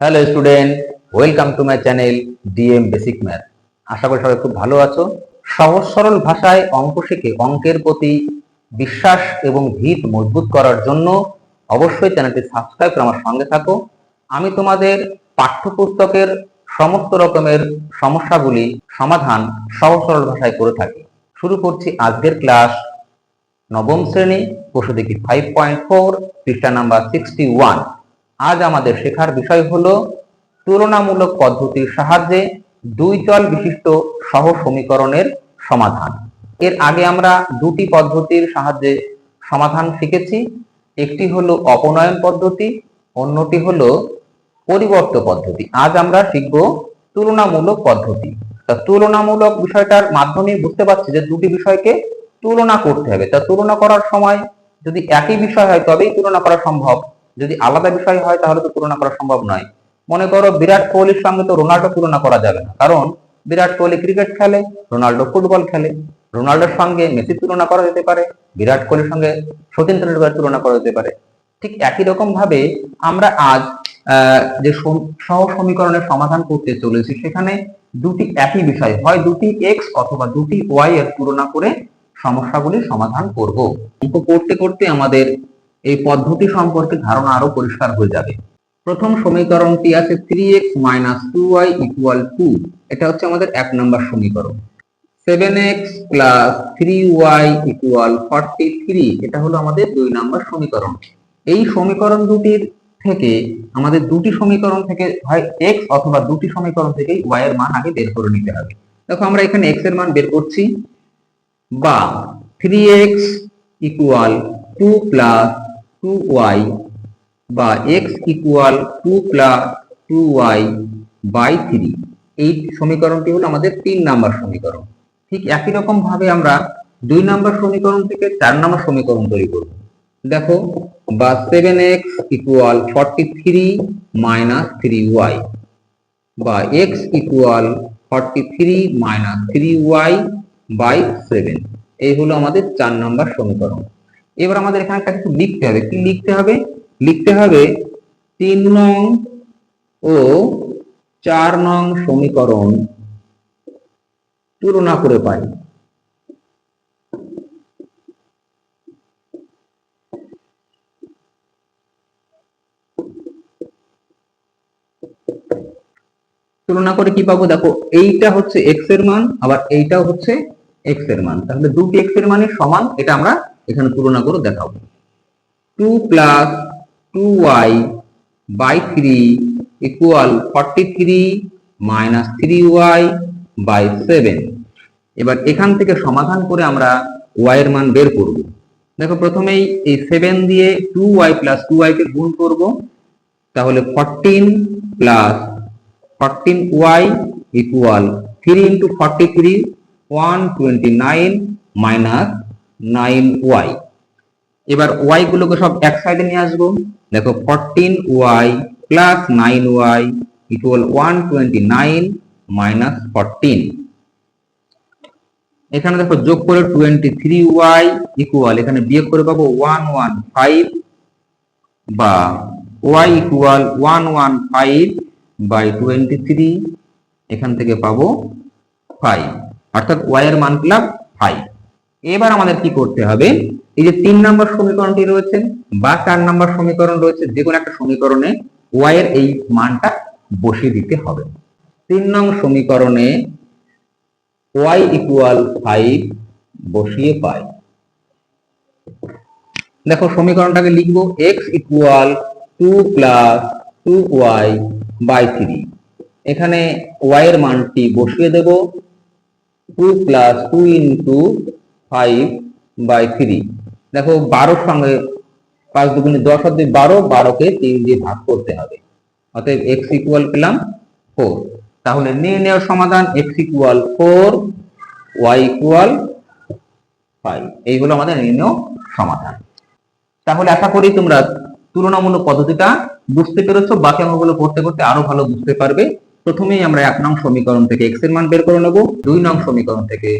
Hello student welcome to my channel DM basic math আশা করি সবাই খুব ভালো আছো। সহজ সরল ভাষায় অঙ্ক শিখে অঙ্কের প্রতি বিশ্বাস এবং ভিত মজবুত করার জন্য অবশ্যই চ্যানেলটি সাবস্ক্রাইব করে আমার সঙ্গে থাকো। আমি তোমাদের পাঠ্যপুস্তকের সমস্ত রকমের সমস্যাগুলি সমাধান সহজ সরল ভাষায় করে থাকি। শুরু করছি আজকের ক্লাস নবম শ্রেণি, বসে দেখি ফাইভ পয়েন্ট ফোর পৃষ্ঠা নাম্বার সিক্সটি ওয়ান আজ আমাদের শেখার বিষয় হলো তুলনামূলক পদ্ধতির সাহায্যে দুই চল বিশিষ্ট সহ সমীকরণের সমাধান। এর আগে আমরা দুটি পদ্ধতির সাহায্যে সমাধান শিখেছি, একটি হলো অপনয়ন পদ্ধতি, অন্যটি হলো পরিবর্ত পদ্ধতি। আজ আমরা শিখব তুলনামূলক পদ্ধতি। তা তুলনামূলক বিষয়টার মাধ্যমে বুঝতে পারছি যে দুটি বিষয়কে তুলনা করতে হবে। তা তুলনা করার সময় যদি একই বিষয় হয় তবেই তুলনা করা সম্ভব। যদি আলাদা বিষয় হয়, তাহলে তো তুলনা করা সম্ভব নয়। মনে করো বিরাট কোহলির সঙ্গে তো রোনাল্ডো তুলনা করা যাবে না। কারণ বিরাট কোহলি ক্রিকেট খেলে, রোনাল্ডো ফুটবল খেলে। রোনাল্ডোর সঙ্গে মেসি তুলনা করা যেতে পারে, বিরাট কোহলির সঙ্গে সচিন তেন্ডুলকর তুলনা করা যেতে পারে। ঠিক একই রকম ভাবে আমরা আজ যে সহ সমীকরণের সমাধান করতে চলেছি, সেখানে দুটি একই বিষয় হয়, দুটি এক্স অথবা দুটি ওয়াই এর তুলনা করে সমস্যাগুলির সমাধান করব। অঙ্ক করতে করতে আমাদের এই পদ্ধতি সম্পর্কে ধারণা আরও পরিষ্কার হয়ে যাবে। প্রথম সমীকরণটি আছে three x minus two y equal two এটা হচ্ছে আমাদের এক নম্বর সমীকরণ। Seven x plus three y equal forty three এটা হলো আমাদের দুই নম্বর সমীকরণ। এই সমীকরণ দুটির থেকে আমাদের দুটি সমীকরণ থেকে হয় এক্স অথবা দুটি সমীকরণ থেকেই ওয়াই এর মান আগে বের করে নিতে হবে। দেখো আমরা এখানে এক্সের মান বের করছি। বা three x equal two plus two y বা x equal two plus two y by three এই সমীকরণটি হলো আমাদের তিন নাম্বার সমীকরণ। ঠিক একই রকম ভাবে আমরা দুই নাম্বার সমীকরণ থেকে চার নাম্বার সমীকরণ তৈরি করব। দেখো, বা seven x equal forty three minus three y বা x equal forty three minus three y by seven এই হলো আমাদের চার নাম্বার সমীকরণ। এবার আমাদের এখানে একটা কিছু লিখতে হবে। কি লিখতে হবে? লিখতে হবে তিন নং ও চার নং সমীকরণ তুলনা করে পাই। তুলনা করে কি পাবো? দেখো, এইটা হচ্ছে এক্সের মান, আবার এইটাও হচ্ছে এক্সের মান। তাহলে দুটি এক্সের মানের সমান, এটা আমরা এখানে তুলনা করে দেখাবো two plus two y by three equal forty three minus three y by seven এবার এখান থেকে সমাধান করে আমরা ওয়াই এর মান বের করব। দেখো প্রথমেই এই সেভেন দিয়ে two y plus two y কে গুণ করব। তাহলে fourteen plus fourteen y equal three into forty three one twenty nine minus nine y. এবার ওয়াই গুলোকে সব এক সাইডে নিয়ে আসব। দেখো fourteen y plus nine y equal one twenty nine minus fourteen এখানে দেখো যোগ করে টোয়েন্টি থ্রি ওয়াই ইকুয়াল এখানে বিয়োগ করে পাবো ওয়ান ওয়ান ফাইভ বা y equal one one five by twenty three এখান থেকে পাবো ফাইভ অর্থাৎ ওয়াই এর মান পেলাম ফাইভ এবার আমাদের কি করতে হবে? এই যে তিন নম্বর সমীকরণটি রয়েছে বা চার নম্বর সমীকরণ রয়েছে, যে কোনো একটা সমীকরণে ওয়াই এর এই মানটা বসিয়ে দিতে হবে। তিন নং সমীকরণে ওয়াই ইকুয়াল ফাইভ বসিয়ে পাই। দেখো, সমীকরণটাকে লিখব x equal two plus two y by three এখানে ওয়াই এর মানটি বসিয়ে দেব two plus two into five by three দেখো বারোর সঙ্গে পাঁচ দুগুণে দশ অব্দি বারো, বারোকে তিন দিয়ে ভাগ করতে হবে। অতএব এক্স ইকুয়াল পেলাম ফোর তাহলে নির্ণয় সমাধান x equal four y equal five এই হলো আমাদের নির্ণয় সমাধান। তাহলে আশা করি তোমরা তুলনামূলক পদ্ধতিটা বুঝতে পেরেছ। বাকি অঙ্কগুলো করতে করতে আরও ভালো বুঝতে পারবে। প্রথমেই আমরা এক নং সমীকরণ থেকে এক্সের মান বের করে নেব। দুই নং সমীকরণ থেকে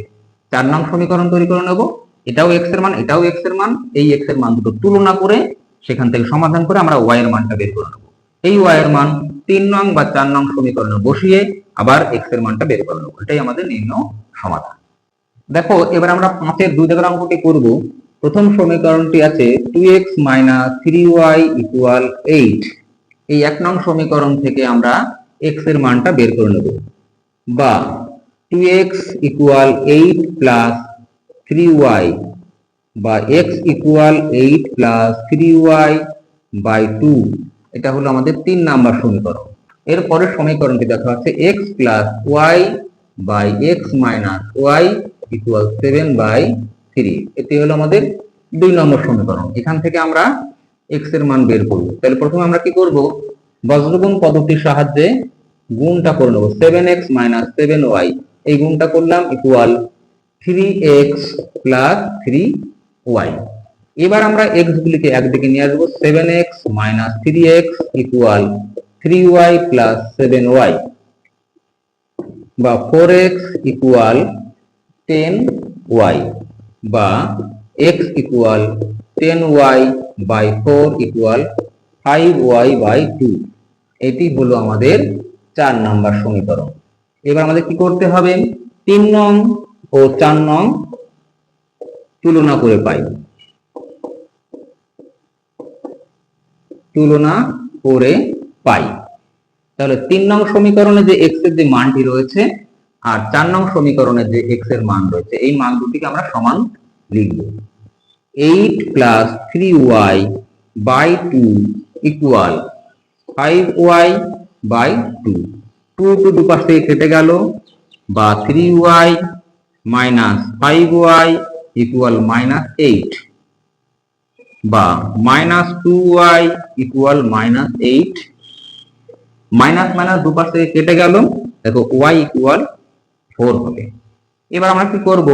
চার নং সমীকরণ তৈরি করে নেব। এটাও এক্সের মান, এটাও এক্সের মান, এই এক্সের মান দুটো তুলনা করে সেখান থেকে সমাধান করে আমরা ওয়াই এর মানটা বের করে নেব। এই ওয়াই এর মান তিন নং বা চার নং সমীকরণে বসিয়ে আবার এক্সের মানটা বের করে নেব। এটাই আমাদের নির্ণয় সমাধান। দেখো, এবার আমরা পাঁচের দুই দাগের অঙ্কটি করব। প্রথম সমীকরণটি আছে two x minus three y equal eight এই এক নং সমীকরণ থেকে আমরা এক্সের মানটা বের করে নেব। বা two x equal eight plus three y বা x equal eight plus three y by two এটা হলো আমাদের তিন নাম্বার সমীকরণ। এর পরের সমীকরণটি দেখা যাচ্ছে x plus y by x minus y equal seven by three এটি হলো আমাদের দুই নম্বর সমীকরণ। এখান থেকে আমরা এক্সের মান বের করব। তাহলে প্রথমে আমরা কি করব? বজ্রগুণ পদ্ধতির সাহায্যে গুণটা করে নেব। Seven x minus seven y এই গুণটা করলাম equal three x plus three y এবার আমরা এক্স গুলিকে একদিকে নিয়ে আসব seven x minus three x equal three y plus seven y বা four x equal ten y বা x equal ten y by four equal five y by two এটি হলো আমাদের চার নাম্বার সমীকরণ। এবার আমাদের কি করতে হবে? তিন নং ও চার নং তুলনা করে পাই। তুলনা করে পাই। তাহলে তিন নং সমীকরণে যে এক্সের যে মানটি রয়েছে আর চার নং সমীকরণে যে এক্সের মান রয়েছে, এই মান দুটিকে আমরা সমান লিখব। Eight plus three y by two equal five y by two two two দুপাশ থেকে কেটে গেল বা three y minus five y equal minus eight বা minus two y equal minus eight minus minus দুপাশ থেকে কেটে গেল, দেখো ওয়াই ইকুয়াল ফোর হবে। এবার আমরা কি করব?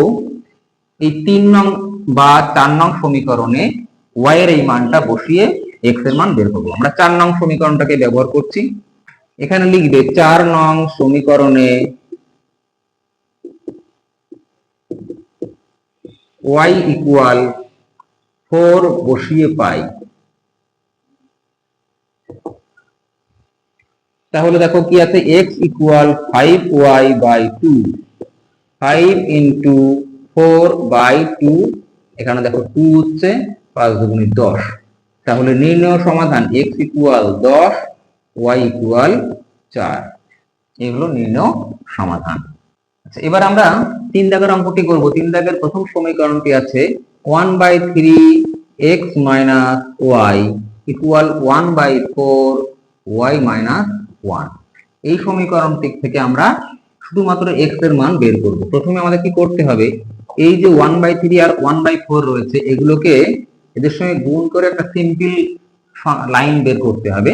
এই তিন নং বা চার নং সমীকরণে ওয়াই এর এই মানটা বসিয়ে এক্সের মান বের করব। আমরা চার নং সমীকরণটাকে ব্যবহার করছি। এখানে লিখবে চার নং সমীকরণে ওয়াই ইকুয়াল ফোর বসিয়ে পাই। তাহলে দেখো কি আছে? X equal five y by two five into four by two এখানে দেখো টু হচ্ছে পাঁচ দুগুণি দশ। তাহলে নির্ণয় সমাধান এক্স ইকুয়াল দশ ওয়াই ইকুয়াল চার। এগুলো নির্ণয় সমাধান। আচ্ছা এবার আমরা তিন দাগের অঙ্কটি করব। তিন দাগের প্রথম সমীকরণটি আছে one by three x minus y equal one by four y minus one এই সমীকরণটি থেকে আমরা শুধুমাত্র এক্সের মান বের করব। প্রথমে আমাদের কি করতে হবে? এই যে ওয়ান বাই থ্রি আর ওয়ান বাই ফোর রয়েছে, এগুলোকে এদের সঙ্গে গুণ করে একটা সিম্পল লাইন বের করতে হবে।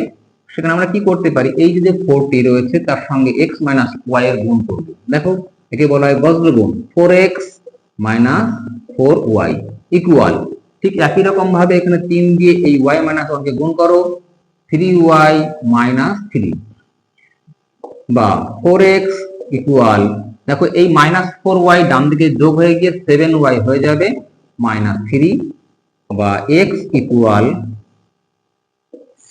সেখানে আমরা কি করতে পারি? এই যে ফোরটি রয়েছে, তার সঙ্গে এক্স মাইনাস ওয়াই এর গুণ করব। দেখো, একে বলা হয় বজ্রগুণ four x minus four y equal ঠিক একই রকম ভাবে এখানে তিন দিয়ে এই ওয়াই মাইনাস ওয়ানকে গুণ করো। থ্রি ওয়াই মাইনাস থ্রি বা ফোর এক্স ইকুয়াল দেখো, এই মাইনাস ফোর ওয়াই ডান দিকে যোগ হয়ে গিয়ে সেভেন ওয়াই হয়ে যাবে। মাইনাস থ্রি বা x equal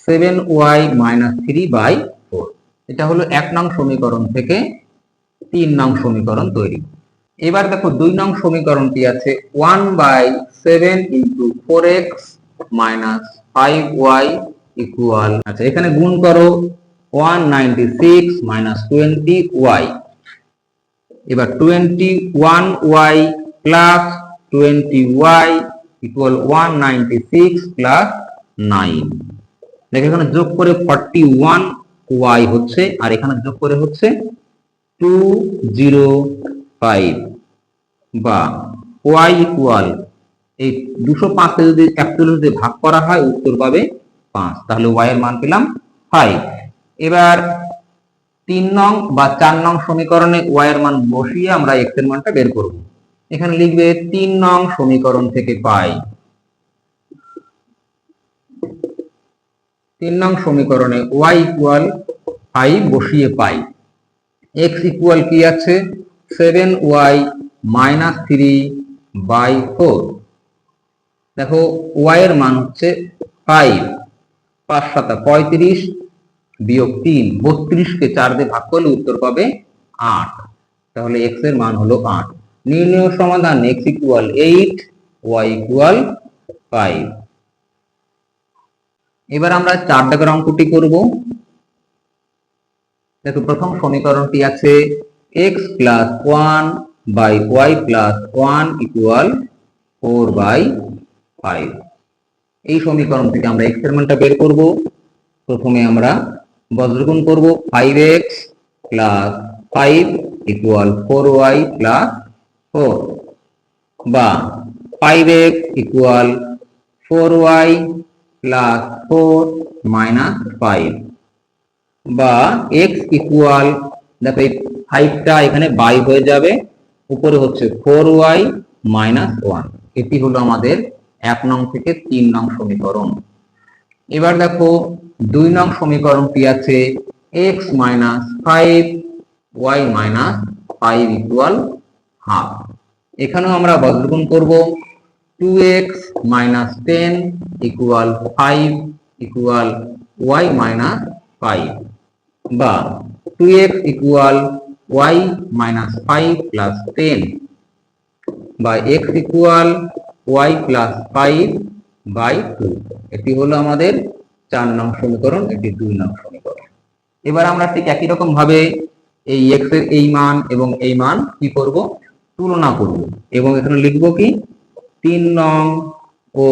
seven y minus three by four এটা হলো এক নং সমীকরণ থেকে তিন নং সমীকরণ তৈরি। এবার দেখো দুই নং সমীকরণটি আছে? One by seven into four x minus five y equal আচ্ছা এখানে গুণ করো one ninety six minus twenty y এবার twenty one y plus twenty y equal one ninety six plus nine দেখো এখানে যোগ করে ফর্টি ওয়ান ওয়াই হচ্ছে, আর এখানে যোগ করে হচ্ছে টু জিরো ফাইভ বা ওয়াই ইকুয়াল এই দুশো পাঁচকে যদি একচল্লিশ যদি ভাগ করা হয়, উত্তর পাবে পাঁচ। তাহলে ওয়াই এর মান পেলাম ফাইভ এবার তিন নং বা চার নং সমীকরণে ওয়াই এর মান বসিয়ে আমরা এক্সের মানটা বের করব। এখানে লিখবে তিন নং সমীকরণ থেকে পাই। তিন নং সমীকরণে ওয়াই ইকুয়াল ফাইভ বসিয়ে পাই। এক্স ইকুয়াল কি আছে? Seven y minus three by four দেখো ওয়াই এর মান হচ্ছে ফাইভ পাঁচ সাতা পঁয়ত্রিশ বিয়োগ তিন, বত্রিশকে চার দিয়ে ভাগ করলে উত্তর পাবে আট। তাহলে এক্সের মান হলো আট। নির্ণয় সমাধান x equal eight y equal five এবার আমরা চার দাগের অঙ্কটি করব। দেখো, প্রথম সমীকরণটি আছে x plus one by y plus one equal four by five এই সমীকরণ থেকে আমরা এক্সের মানটা বের করব। প্রথমে আমরা বজ্রগুণ করব। Five x plus five equal four y plus four বা five x equal four y plus four minus five বা এক্স ইকুয়াল দেখো এই ফাইভটা এখানে বাই হয়ে যাবে, উপরে হচ্ছে ফোর ওয়াই মাইনাস ওয়ান এটি হলো আমাদের এক নং থেকে তিন নং সমীকরণ। এবার দেখো, দুই নং সমীকরণটি আছে? X minus five y minus five equal half এখানেও আমরা বজ্রগুণ করব। Two x minus ten equal five equal y minus five বা two x equal y minus five plus ten বা x equal y plus five by two এটি হলো আমাদের চার নং সমীকরণ, এটি দুই নং সমীকরণ। এবার আমরা ঠিক একই রকম ভাবে এই এক্সের এই মান এবং এই মান কি করব? তুলনা করব। এবং এখানে লিখব কি? তিন নং ও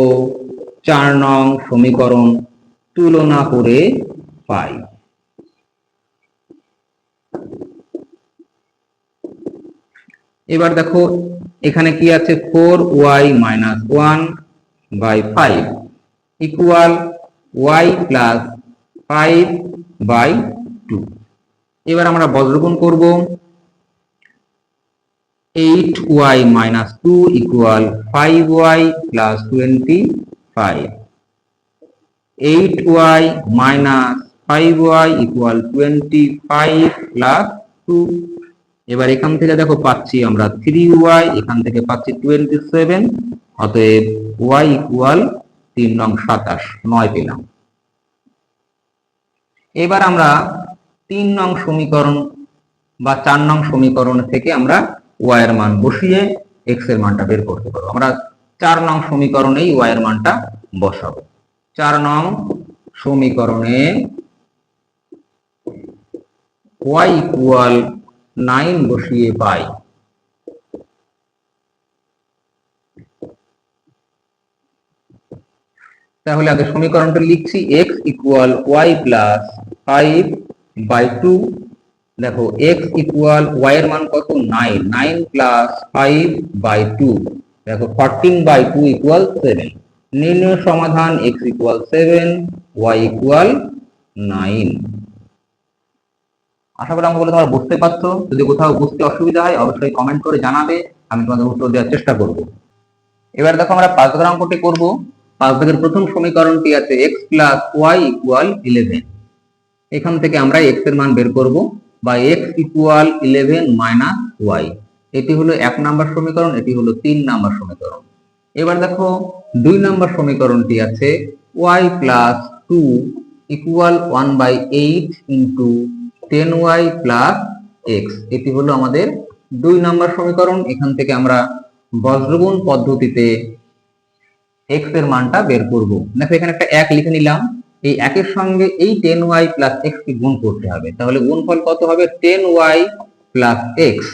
চার নং সমীকরণ তুলনা করে পাই। এবার দেখো, এখানে কি আছে? Four y minus one by five equal y plus five by two. এবার আমরা বজ্রগুণ করব। Eight y minus two equal five y plus twenty five eight y minus five y equal twenty five two এবার এখান থেকে দেখো পাচ্ছি আমরা থ্রি ওয়াই এখান থেকে পাচ্ছি টোয়েন্টি সেভেন অতএব ওয়াই ইকুয়াল তিন নং সাতাশ, নয় পেলাম। এবার আমরা তিন নং সমীকরণ বা চার নং সমীকরণ থেকে আমরা ওয়াই এর মান বসিয়ে এক্সের মানটা বের করতে পারব আমরা চার নং সমীকরণেই ওয়াই এর মানটা বসাবো। চার নং সমীকরণে ওয়াই ইকুয়াল নাইন বসিয়ে পাই। তাহলে আগে সমীকরণটা লিখছি x equal y plus five by two দেখো এক্স ইকুয়াল ওয়াই এর মান কত? Nine nine plus five by two দেখো fourteen by two equal seven নির্ণয় সমাধান x equal seven y equal nine আশা করি আমাকে তোমরা বুঝতে পারছ। যদি কোথাও বুঝতে অসুবিধা হয়, অবশ্যই কমেন্ট করে জানাবে। আমি তোমাদের উত্তর দেওয়ার চেষ্টা করব। এবার দেখো, আমরা পাঁচ দাগের অঙ্কটি করব। পাঁচ দাগের প্রথম সমীকরণটি আছে x plus y equal eleven এখান থেকে আমরা এক্সের মান বের করব। বা x equal eleven minus y এটি হলো এক নাম্বার সমীকরণ, এটি হলো তিন নাম্বার সমীকরণ। এবার দেখো, দুই নাম্বার সমীকরণটি আছে y plus two equal one by eight into ten y plus x এটি হলো আমাদের দুই নাম্বার সমীকরণ। এখান থেকে আমরা বজ্রগুণ পদ্ধতিতে এক্সের মানটা বের করব। দেখো, এখানে একটা এক লিখে নিলাম। এই একের সঙ্গে এই টেন ওয়াই প্লাস এক্স কে গুণ করতে হবে। তাহলে গুণফল কত হবে? Ten y plus x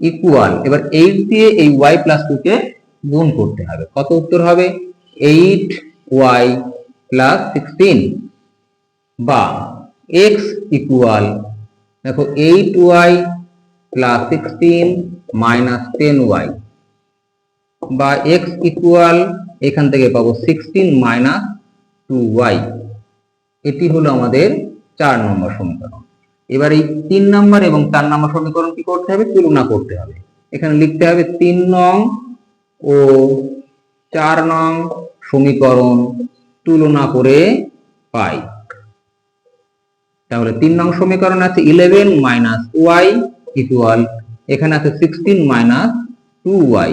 equal এবার এইট দিয়ে এই ওয়াই প্লাস টু কে গুণ করতে হবে। কত উত্তর হবে? এইট ওয়াই প্লাস সিক্সটিন বা এক্স ইকুয়াল দেখো eight y plus sixteen minus ten y বা এক্স ইকুয়াল এখান থেকে পাবো সিক্সটিন মাইনাস টু ওয়াই এটি হলো আমাদের চার নম্বর সমীকরণ। এবার এই তিন নম্বর এবং চার নম্বর সমীকরণ কি করতে হবে? তুলনা করতে হবে। এখানে লিখতে হবে তিন নং ও চার নং সমীকরণ তুলনা করে পাই। তাহলে তিন নং সমীকরণ আছে ইলেভেন মাইনাস ওয়াই ইকুয়াল এখানে আছে সিক্সটিন মাইনাস টু ওয়াই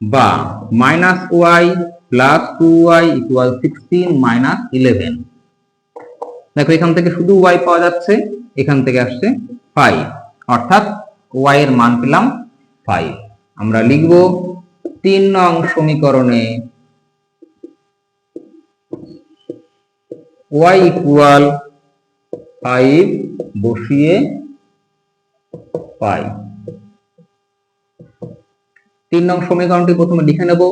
বা minus y plus two y equal sixteen minus eleven দেখো, এখান থেকে শুধু ওয়াই পাওয়া যাচ্ছে, এখান থেকে আসছে ফাইভ অর্থাৎ ওয়াই এর মান পেলাম ফাইভ আমরা লিখব তিন নং সমীকরণে ওয়াই ইকুয়াল ফাইভ বসিয়ে পাই তিন নং সমীকরণটি প্রথমে লিখে নেব,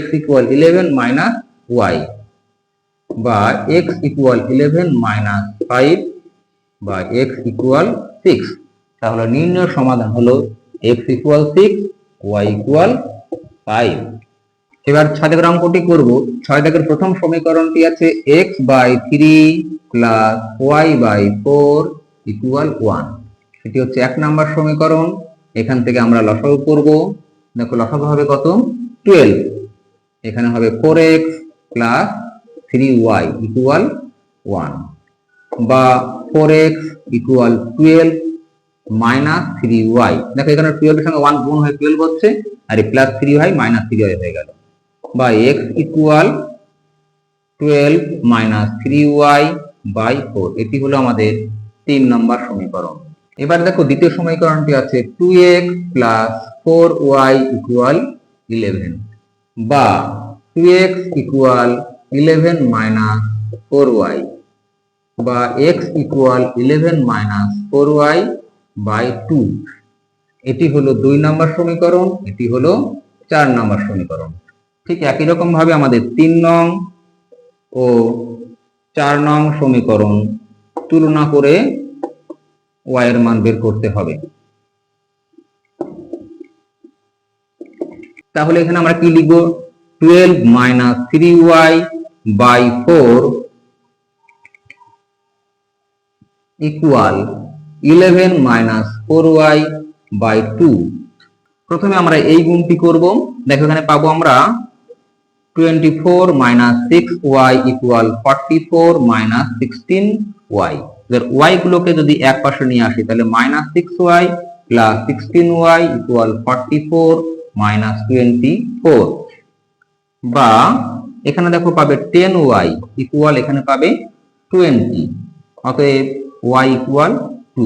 x equal eleven minus y বা x equal eleven minus five বা x ইকুয়াল সিক্স তাহলে নির্ণয় সমাধান হলো x equal six y equal five এবার ছয় দাগের অঙ্কটি করব। ছয় দাগের প্রথম সমীকরণটি আছে x by three plus y by four equal one এটি হচ্ছে এক নাম্বার সমীকরণ। এখান থেকে আমরা লসাগু করব। দেখো লসাগু হবে কত? টুয়েলভ এখানে হবে four x plus three y equal one বা four x equal twelve minus three y দেখো এখানে টুয়েলভের সঙ্গে ওয়ান গুণ হয়ে টুয়েলভ হচ্ছে, আর এই plus three y minus three y হয়ে গেল। বা x equal twelve minus three y by four এটি হলো আমাদের তিন নম্বর সমীকরণ। এবার দেখো দ্বিতীয় সমীকরণটি আছে two x plus four y equal eleven বা two x equal eleven minus four y বা x equal eleven minus four y by two এটি হলো দুই নম্বর সমীকরণ, এটি হলো চার নম্বর সমীকরণ। ঠিক একই রকম ভাবে আমাদের তিন নং ও চার নং সমীকরণ তুলনা করে ওয়াই এর মান বের করতে হবে। তাহলে এখানে আমরা কি লিখব? Twelve minus three y by four equal eleven minus four y by two প্রথমে আমরা এই গুণটি করব? দেখো এখানে পাবো আমরা twenty four minus six y equal forty four minus sixteen y এবার ওয়াই গুলোকে যদি এক পাশে নিয়ে আসি, তাহলে minus six y plus sixteen y equal forty four minus twenty four বা এখানে দেখো পাবে টেন ওয়াই ইকুয়াল এখানে পাবে টোয়েন্টি অতএব ওয়াই ইকুয়াল টু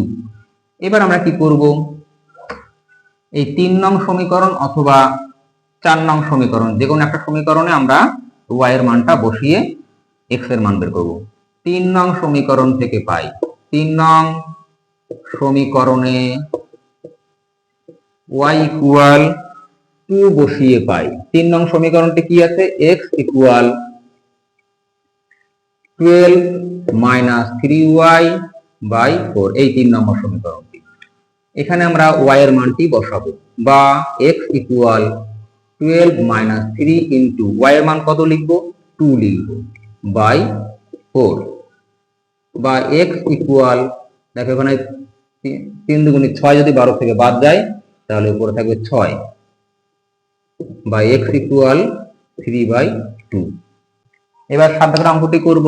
এবার আমরা কি করব? এই তিন নং সমীকরণ অথবা চার নং সমীকরণ, যে কোনো একটা সমীকরণে আমরা ওয়াই এর মানটা বসিয়ে এক্সের মান বের করব। তিন নং সমীকরণ থেকে পাই। তিন নং সমীকরণে ওয়াই ইকুয়াল টু বসিয়ে পাই। তিন নং সমীকরণটি কি আছে? X equal twelve minus three y by four এই তিন নম্বর সমীকরণটি। এখানে আমরা ওয়াই এর মানটি বসাবো। বা x equal twelve minus three into y এর মান কত লিখব? টু লিখব। বাই ফোর বা এক্স ইকুয়াল দেখো এখানে তিন দুগুণে ছয় যদি বারো থেকে বাদ যায়, তাহলে উপরে থাকবে ছয়। বা x equal three by two এবার সাত অঙ্কটি করব।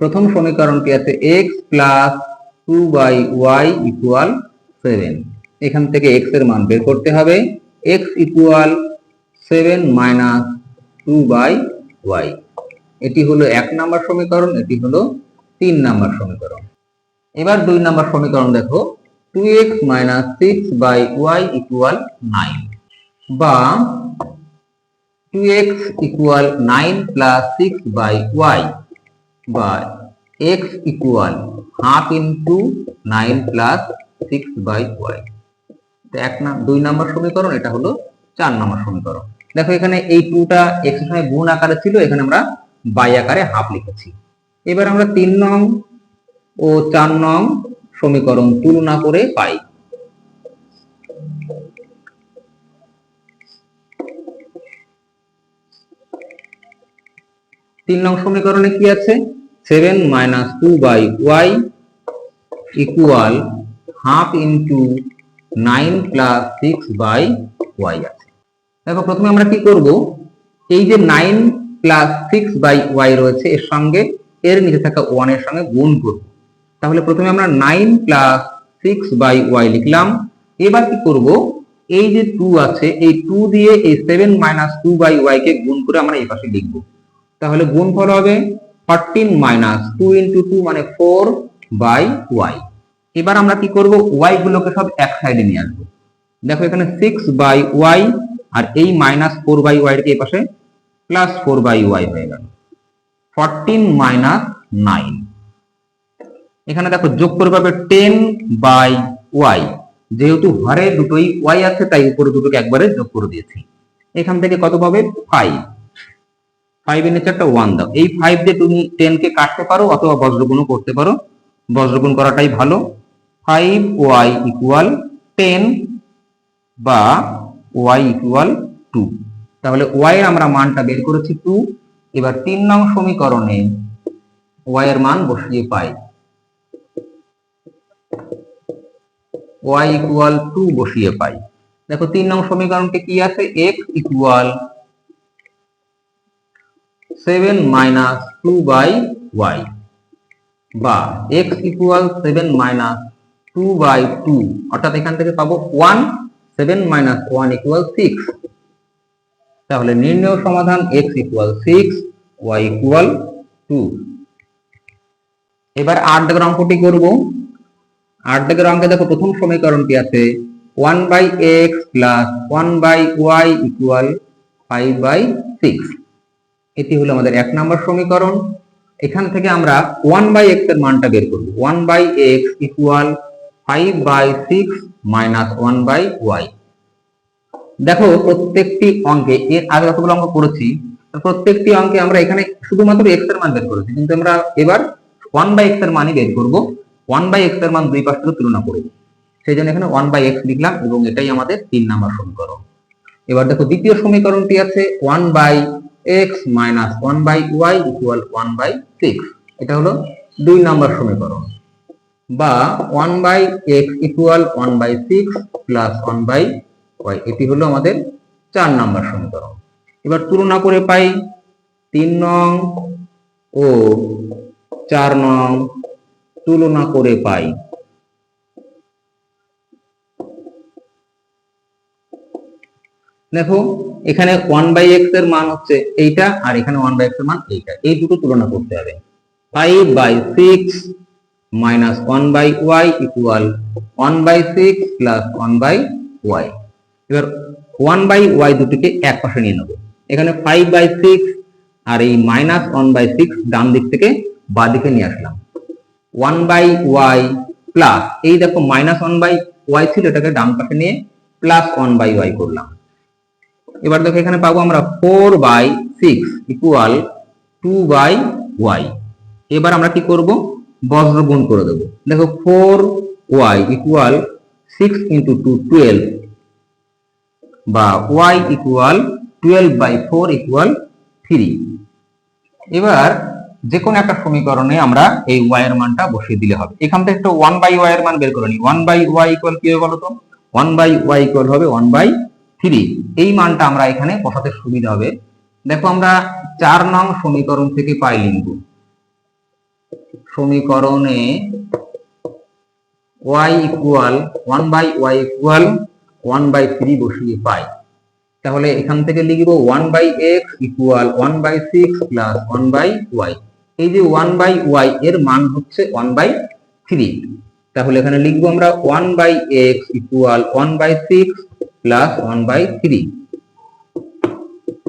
প্রথম সমীকরণটি আছে x plus two by y equal seven এখান থেকে এক্সের মান বের করতে হবে। X equal seven minus two by y এটি হলো এক নাম্বার সমীকরণ, এটি হলো তিন নাম্বার সমীকরণ। এবার দুই নাম্বার সমীকরণ দেখো। Two x minus six by y equal nine বা two x equal nine plus six by y বা x equal half into nine plus six by y এক না দুই নম্বর সমীকরণ, এটা হলো চার নম্বর সমীকরণ। দেখো এখানে এই টুটা এক্স সঙ্গে গুণ আকারে ছিল, এখানে আমরা বাই আকারে হাফ লিখেছি। এবার আমরা তিন নং ও চার নং সমীকরণ তুলনা করে পাই। তিন নং সমীকরণে কি আছে? Seven minus two by y equal half into nine plus six by y আছে। দেখো, প্রথমে আমরা কি করব? এই যে nine plus six by y রয়েছে, এর সঙ্গে, এর নিচে থাকা ওয়ানের সঙ্গে গুণ করব। তাহলে প্রথমে আমরা nine plus six by y লিখলাম। এবার কি করব? এই যে টু আছে, এই টু দিয়ে এই seven minus two by y কে গুণ করে আমরা এই পাশে লিখব। তাহলে গুণফল হবে? Fourteen minus two into two মানে ফোর বাই ওয়াই এবার আমরা কি করব? ওয়াই গুলোকে সব এক সাইডে নিয়ে আসব। দেখো এখানে সিক্স বাই ওয়াই আর এই মাইনাস ফোর বাই ওয়াই এই পাশে? প্লাস ফোর বাই ওয়াই হয়ে গেল। ফোরটিন মাইনাস নাইন এখানে দেখো যোগ করে পাবে টেন বাই ওয়াই যেহেতু ঘরে দুটোই ওয়াই আছে, তাই উপরে দুটোকে একবারে যোগ করে দিয়েছি। এখান থেকে কত পাবে? ফাইভ ফাইভ এর নিচে একটা ওয়ান দাও। এই ফাইভ দিয়ে তুমি টেন কে কাটতে পারো অথবা বজ্রগুণও করতে পারো। বজ্রগুণ করাটাই ভালো। ফাইভ ওয়াই ইকুয়াল টেন বা ওয়াই ইকুয়াল টু তাহলে ওয়াই এর আমরা মানটা বের করেছি টু এবার তিন নং সমীকরণে ওয়াই এর মান বসিয়ে পাই। ওয়াই ইকুয়াল টু বসিয়ে পাই। দেখো তিন নং সমীকরণটি কি আছে? X equal seven minus two by y বা x equal seven minus two by two, অর্থাৎ এখান থেকে পাবো one, seven minus one equal six. তাহলে নির্ণয় সমাধান x equal six y equal two. এবার আট দাগের অঙ্কটি করব। আট দাগের অঙ্কে দেখো প্রথম সমীকরণটি আছে one by x plus one by y equal five by six. এটি হলো আমাদের এক নম্বর সমীকরণ। এখান থেকে আমরা ওয়ান বাই এক্সের মানটা বের করব। One by x equal five by six minus one by y দেখো, প্রত্যেকটি অঙ্কে, এর আগে যতগুলো অঙ্ক করেছি প্রত্যেকটি অঙ্কে আমরা এখানে শুধুমাত্র এক্সের মান বের করেছি। কিন্তু আমরা এবার ওয়ান বাই এক্সের মানই বের করব। ওয়ান বাই এক্সের মান দুই পাশ থেকে তুলনা করব। সেই জন্য এখানে ওয়ান বাই এক্স লিখলাম এবং এটাই আমাদের তিন নাম্বার সমীকরণ। এবার দেখো, দ্বিতীয় সমীকরণটি আছে one by x minus one by y equal one by six এটা হলো দুই নাম্বার সমীকরণ। বা one by x equal one by six plus one by y এটি হলো আমাদের চার নাম্বার সমীকরণ। এবার তুলনা করে পাই, তিন নং ও চার নং তুলনা করে পাই। দেখো এখানে ওয়ান বাই এক্সের মান হচ্ছে এইটা আর এখানে ওয়ান বাই এক্সের মান এইটা এই দুটো তুলনা করতে হবে five by six minus one by y equal one by six plus one by y এবার ওয়ান বাই ওয়াই দুটিকে এক পাশে নিয়ে নেব এখানে ফাইভ বাই সিক্স আর এই মাইনাস ওয়ান বাই সিক্স ডান দিক থেকে বা দিকে নিয়ে আসলাম ওয়ান বাই ওয়াই প্লাস এই দেখো মাইনাস ওয়ান বাই ওয়াই ছিল এটাকে ডান পাশে নিয়ে প্লাস ওয়ান বাই ওয়াই করলাম এবার দেখো এখানে পাবো আমরা four by six equal two by y এবার আমরা কি করব? বজ্র গুণ করে দেবো। দেখো four y equal six into two twelve বা y equal twelve by four equal three এবার যে কোনো একটা সমীকরণে আমরা এই ওয়াই এর মানটা বসিয়ে দিলে হবে। এখান থেকে একটা ওয়ান বাই ওয়াই এর মান বের করে নিই ওয়ান বাই ওয়াই ইকুয়াল কি হবে বলতো ওয়ান বাই ওয়াই ইকুয়াল হবে ওয়ান বাই থ্রি, এই মানটা আমরা এখানে বসাতে সুবিধা হবে। দেখো আমরা চার নং সমীকরণ থেকে পাই লিখব। সমীকরণে y equal one by y equal one by three বসিয়ে পাই। তাহলে এখান থেকে লিখব one by x equal one by six plus one by y এই যে ওয়ান বাই ওয়াই এর মান হচ্ছে ওয়ান বাই থ্রি তাহলে এখানে লিখব আমরা one by x equal one by six plus one by three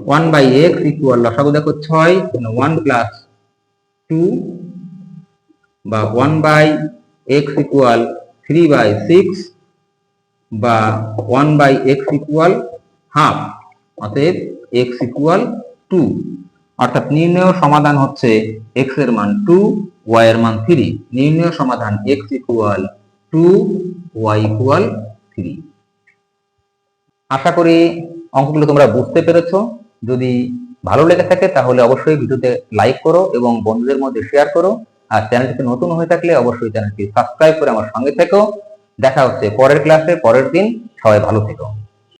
one by x equal লসাগু দেখো ছয় ওয়ান প্লাস টু বা one by x equal three by six বা one by x equal half অতএব এক্স ইকুয়াল টু অর্থাৎ নির্ণয় সমাধান হচ্ছে এক্সের মান টু ওয়াই এর মান থ্রি নির্ণয় সমাধান x equal two y equal three আশা করি অঙ্কগুলো তোমরা বুঝতে পেরেছ। যদি ভালো লেগে থাকে তাহলে অবশ্যই ভিডিওতে লাইক করো এবং বন্ধুদের মধ্যে শেয়ার করো। আর চ্যানেলটিতে নতুন হয়ে থাকলে অবশ্যই চ্যানেলটি সাবস্ক্রাইব করে আমার সঙ্গে থেকো। দেখা হচ্ছে পরের ক্লাসে পরের দিন। সবাই ভালো থেকো।